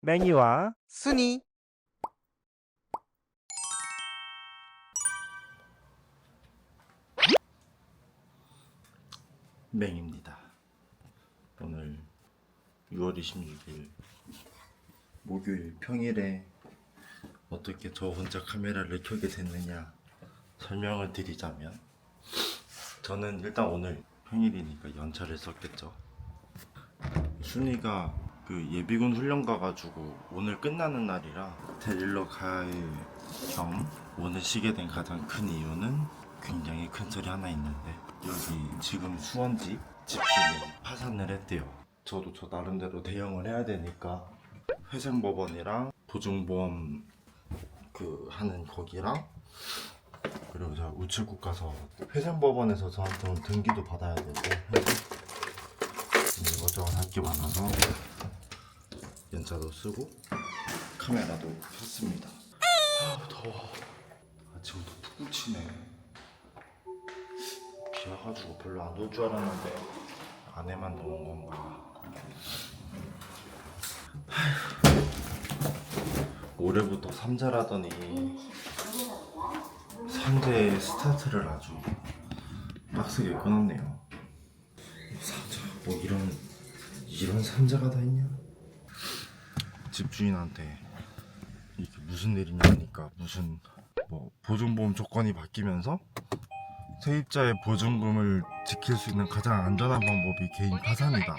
맹이와 순이 맹입니다. 오늘 6월 26일 목요일 평일에 어떻게 저 혼자 카메라를 켜게 됐느냐 설명을 드리자면 저는 일단 오늘 평일이니까 연차를 썼겠죠. 순이가 그 예비군 훈련 가가지고 오늘 끝나는 날이라 데리러 갈 겸 오늘 쉬게 된 가장 큰 이유는 굉장히 큰 소리 하나 있는데 여기 지금 수원집 집주인이 파산을 했대요. 저도 저 나름대로 대응을 해야 되니까 회생법원이랑 보증보험 그 하는 거기랑 그리고 제가 우체국 가서 회생법원에서 저한테 온 등기도 받아야 되고 이것저것 할 게 많아서 연차도 쓰고 카메라도 켰습니다. 아 더워. 아침부터 푹 치네. 비 와가지고 별로 안 올 줄 알았는데 안에만 더운 건가. 올해부터 삼자라더니 삼재 스타트를 아주 빡세게 끊었네요. 삼자 뭐 이런 이런 삼자가 다 있냐? 집주인한테 이게 무슨 일이냐 하니까 무슨 뭐 보증보험 조건이 바뀌면서 세입자의 보증금을 지킬 수 있는 가장 안전한 방법이 개인 파산이다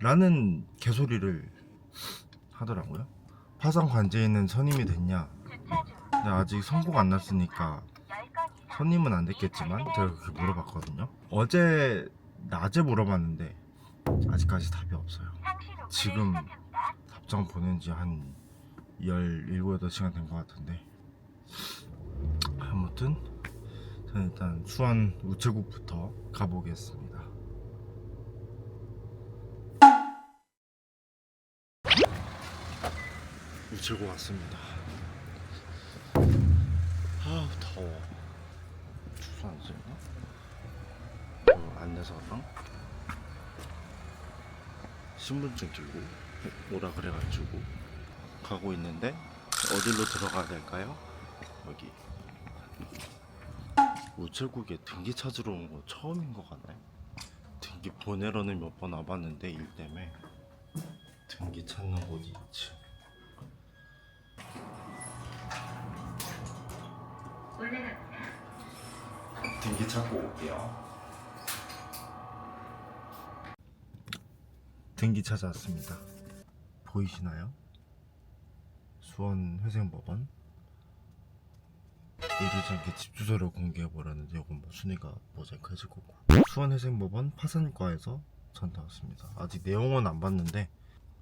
라는 개소리를 하더라고요. 파산 관제에 있는 선임이 됐냐? 근데 아직 선고가 안 났으니까 선임은 안 됐겠지만 제가 그렇게 물어봤거든요. 어제 낮에 물어봤는데 아직까지 답이 없어요. 지금 답장 보낸 지 한 17, 8시간 된 것 같은데. 아무튼 저는 일단 수원 우체국부터 가보겠습니다. 우체국 왔습니다. 아우 더워. 주소 안 쓰나? 그 안내서랑 신분증 들고 오라 그래가지고 가고 있는데 어디로 들어가야 될까요? 여기. 우체국에 등기 찾으러 온 거 처음인 것 같네. 등기 보내러는 몇 번 와봤는데 일 때문에 등기 찾는 곳이 있지. 등기 찾고 올게요 등기 찾아왔습니다. 보이시나요? 수원 회생법원? 이르지 않게 집 주소를 공개해보라는데 이건 뭐 순위가 모자이크 해줄 거고. 수원 회생법원 파산과에서 전화 왔습니다. 아직 내용은 안 봤는데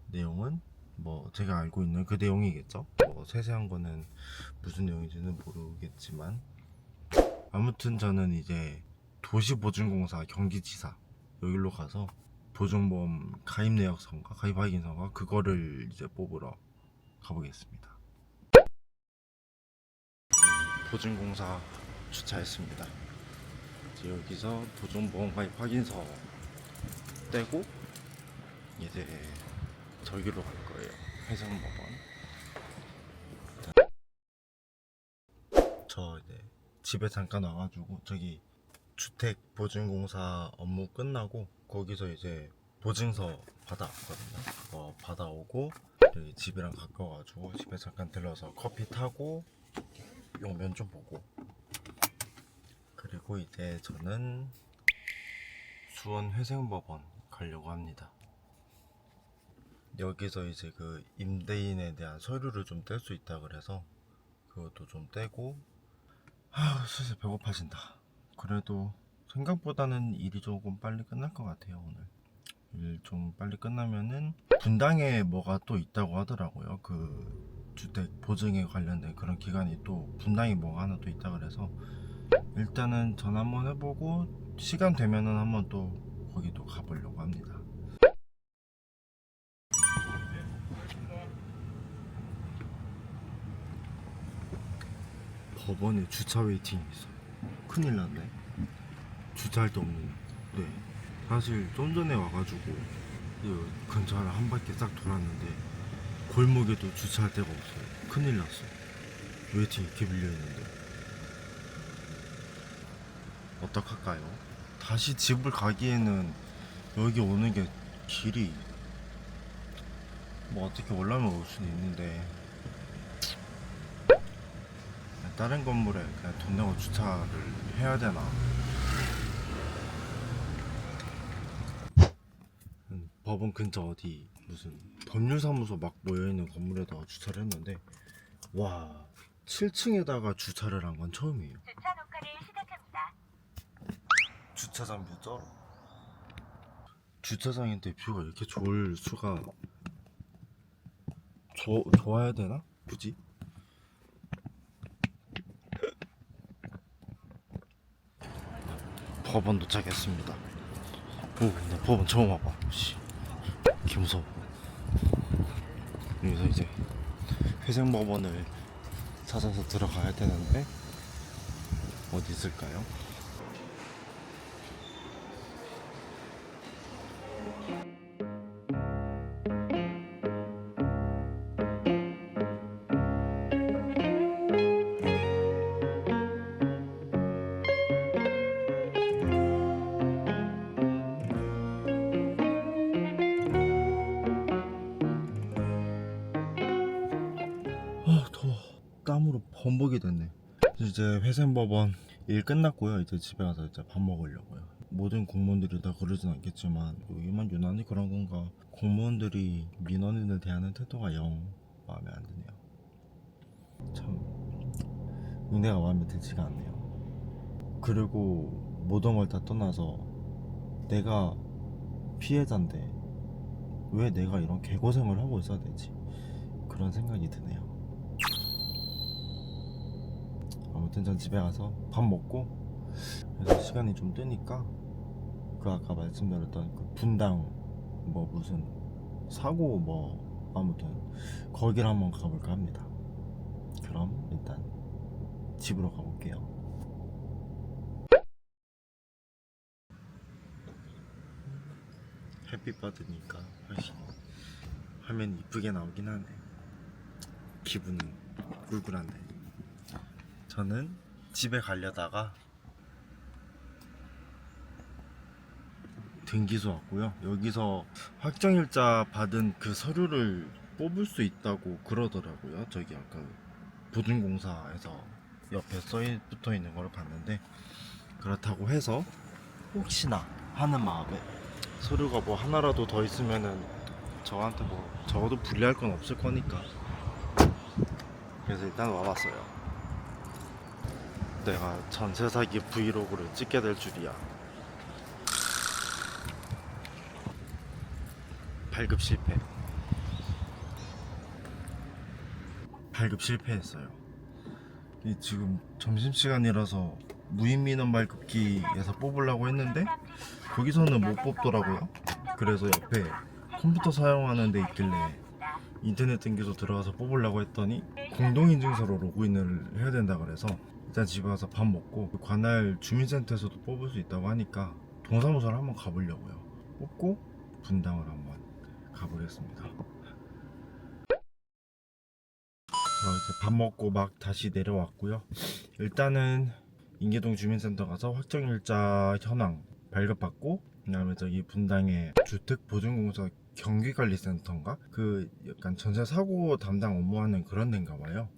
내용은 뭐 제가 알고 있는 그 내용이겠죠? 뭐 세세한 거는 무슨 내용인지는 모르겠지만 아무튼 저는 이제 도시보증공사 경기지사 여기로 가서 보증보험 가입 내역서인가 가입 확인서인가 그거를 이제 뽑으러 가보겠습니다. 보증공사 주차했습니다. 이제 여기서 보증보험 가입 확인서 떼고 이제 저기로 갈 거예요. 회생법원. 저 이제 집에 잠깐 와가지고 저기 주택보증공사 업무 끝나고 거기서 이제 보증서 받아왔거든요. 그거 받아오고 여기 집이랑 가까워가지고 집에 잠깐 들러서 커피 타고 용면 좀 보고 그리고 이제 저는 수원 회생법원 가려고 합니다. 여기서 이제 그 임대인에 대한 서류를 좀 뗄 수 있다 그래서 그것도 좀 떼고 아 슬슬 배고파진다. 그래도 생각보다는 일이 조금 빨리 끝날 것 같아요 오늘. 일 좀 빨리 끝나면은 분당에 뭐가 또 있다고 하더라고요. 그 주택 보증에 관련된 그런 기관이 또 분당에 뭐가 하나 또 있다 그래서 일단은 전화 한번 해보고 시간 되면은 한번 또 거기 또 가보려고 합니다. 법원에 주차 웨이팅이 있어요. 큰일 났네. 주차할 데 없는. 네. 사실 좀 전에 와가지고 이 근처를 한 바퀴 싹 돌았는데 골목에도 주차할 데가 없어요. 큰일 났어. 웨이팅 이렇게 밀려 있는데 어떡할까요? 다시 집을 가기에는 여기 오는 게 길이 뭐 어떻게 올라면 올 수는 있는데 다른 건물에 그냥 돈 내고 주차를 해야 되나? 음, 법원 근처 어디 무슨 법률사무소 막 모여있는 건물에다가 주차를 했는데 와 7층에다가 주차를 한 건 처음이에요 주차 녹화를 시작합니다. 주차장 뷰 쩔어 주차장인데 뷰가 이렇게 좋을 수가 조, 좋아야 되나? 굳이? 법원 도착했습니다. 오, 나 법원 처음 와봐. 씨, 개 무서워 여기서 이제 회생 법원을 찾아서 들어가야 되는데 어디 있을까요? 범벅이 됐네. 이제 회생법원 일 끝났고요. 이제 집에 가서 이제 밥 먹으려고요. 모든 공무원들이 다 그러진 않겠지만 여기만 유난히 그런 건가. 공무원들이 민원인을 대하는 태도가 영 마음에 안 드네요. 참 은혜가 마음에 들지가 않네요. 그리고 모든 걸 다 떠나서 내가 피해자인데 왜 내가 이런 개고생을 하고 있어야 되지? 그런 생각이 드네요 아무튼 전 집에 가서 밥 먹고 그래서 시간이 좀 뜨니까 그 아까 말씀드렸던 그 분당 뭐 무슨 사고 뭐 아무튼 거기를 한번 가볼까 합니다. 그럼 일단 집으로 가볼게요. 햇빛 받으니까 훨씬 화면이 이쁘게 나오긴 하네. 기분은 꿀꿀한데 저는 집에 가려다가 등기소 왔고요. 여기서 확정일자 받은 그 서류를 뽑을 수 있다고 그러더라고요. 저기 아까 보증공사에서 옆에 써 붙어 있는 걸 봤는데 그렇다고 해서 혹시나 하는 마음에 서류가 뭐 하나라도 더 있으면은 저한테 뭐 적어도 불리할 건 없을 거니까 그래서 일단 와봤어요. 내가 전세 사기 브이로그를 찍게 될 줄이야. 발급 실패. 발급 실패했어요. 이 지금 점심 시간이라서 무인 민원 발급기에서 뽑으려고 했는데 거기서는 못 뽑더라고요. 그래서 옆에 컴퓨터 사용하는 데 있길래 인터넷 등기소 들어가서 뽑으려고 했더니 공동인증서로 로그인을 해야 된다 그래서 일단 집에 가서 밥 먹고 관할 주민센터에서도 뽑을 수 있다고 하니까 동사무소를 한번 가보려고요. 뽑고 분당을 한번 가보겠습니다. 저 이제 밥 먹고 막 다시 내려왔고요. 일단은 인계동 주민센터 가서 확정일자 현황 발급받고 그다음에 저기 분당에 주택보증공사 경기관리센터인가 그 약간 전세 사고 담당 업무하는 그런 데인가 봐요.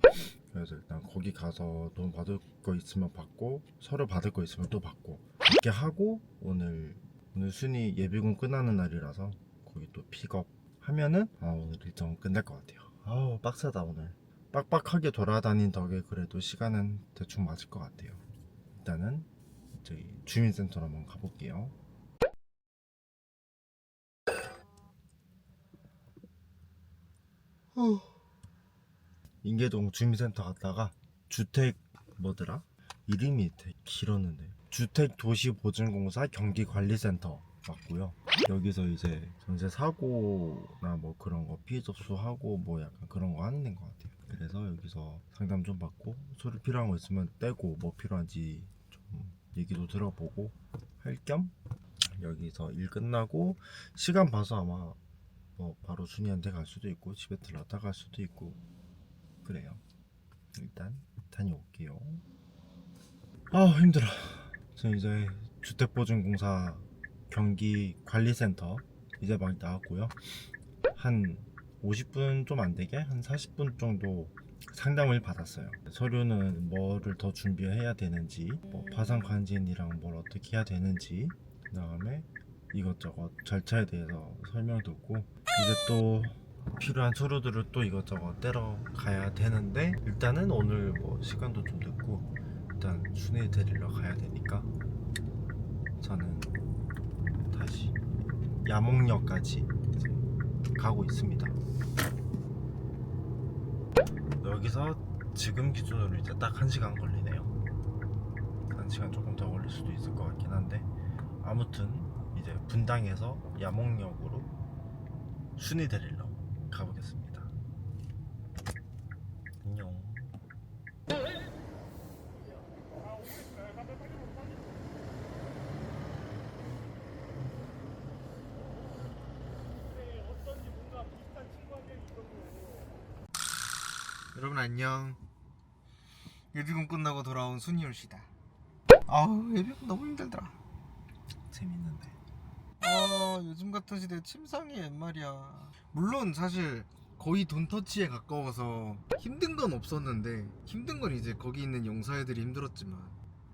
그래서 일단 거기 가서 돈 받을 거 있으면 받고 서류 받을 거 있으면 또 받고 이렇게 하고 오늘 오늘 순위 예비군 끝나는 날이라서 거기 또 픽업 하면은 아 오늘 일정 끝날 것 같아요. 아우 빡세다 오늘. 빡빡하게 돌아다닌 덕에 그래도 시간은 대충 맞을 것 같아요. 일단은 저희 주민센터로 한번 가볼게요. 인계동 주민센터 갔다가 주택 뭐더라? 이름이 되게 길었는데 주택도시보증공사 경기관리센터 맞고요. 여기서 이제 전세 사고나 뭐 그런 거 피해 접수하고 뭐 약간 그런 거 하는 데인 것 같아요. 그래서 여기서 상담 좀 받고 서류 필요한 거 있으면 떼고 뭐 필요한지 좀 얘기도 들어보고 할 겸 여기서 일 끝나고 시간 봐서 아마 뭐 바로 준이한테 갈 수도 있고 집에 들렀다 갈 수도 있고 그래요. 일단 다녀올게요. 아 힘들어. 저 이제 주택보증공사 경기 관리센터 이제 막 나왔고요. 한 50분 좀 안 되게 한 40분 정도 상담을 받았어요. 서류는 뭐를 더 준비해야 되는지, 뭐 파산 관진이랑 뭘 어떻게 해야 되는지, 그 다음에 이것저것 절차에 대해서 설명 듣고 이제 또 필요한 서류들을 또 이것저것 떼러 가야 되는데 일단은 오늘 뭐 시간도 좀 늦고 일단 순위 데리러 가야 되니까 저는 다시 야몽역까지 가고 있습니다. 여기서 지금 기준으로 이제 딱 1시간 걸리네요. 1시간 조금 더 걸릴 수도 있을 것 같긴 한데 아무튼 이제 분당에서 야몽역으로 순위 데리러 가보겠습니다. 안녕. 여러분 안녕 예비군 끝나고 돌아온 순이올 씨다 아우 예비군 너무 힘들더라 재밌는데. 아 요즘 같은 시대에 침상이 웬 말이야 물론 사실 거의 돈터치에 가까워서 힘든 건 없었는데 힘든 건 이제 거기 있는 용사애들이 힘들었지만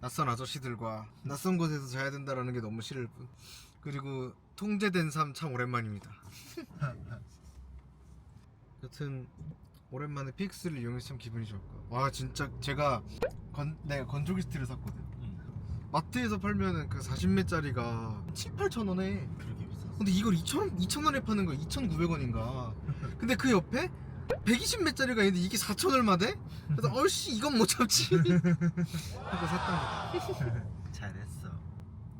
낯선 아저씨들과 낯선 곳에서 자야 된다라는 게 너무 싫을 뿐. 그리고 통제된 삶 참 오랜만입니다. 여튼 오랜만에 PX를 이용해서 참 기분이 좋았고. 와 진짜 제가 건, 내가 건조기스트를 샀거든. 마트에서 팔면은 그 40매짜리가 7, 8천 원에 비쌌어. 근데 이걸 2천 2천 원에 파는 거야. 2,900원인가. 근데 그 옆에 120매짜리가 있는데 이게 4천 얼마 돼? 그래서 얼씨 이건 못 참지. 하고 거 잘했어.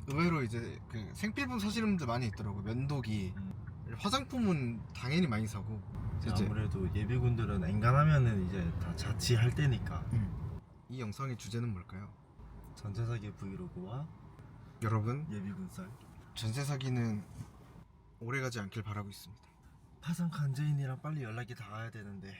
의외로 이제 그 생필품 사시는 분들 많이 있더라고 면도기. 음. 화장품은 당연히 많이 사고. 이제 아무래도 예비군들은 엔간하면은 이제 다 자취할 때니까. 이 영상의 주제는 뭘까요? 전체 사기 브이로그와 여러분 예비군 썰 전세 사기는 오래가지 않길 바라고 있습니다. 파산 간재인이랑 빨리 연락이 닿아야 되는데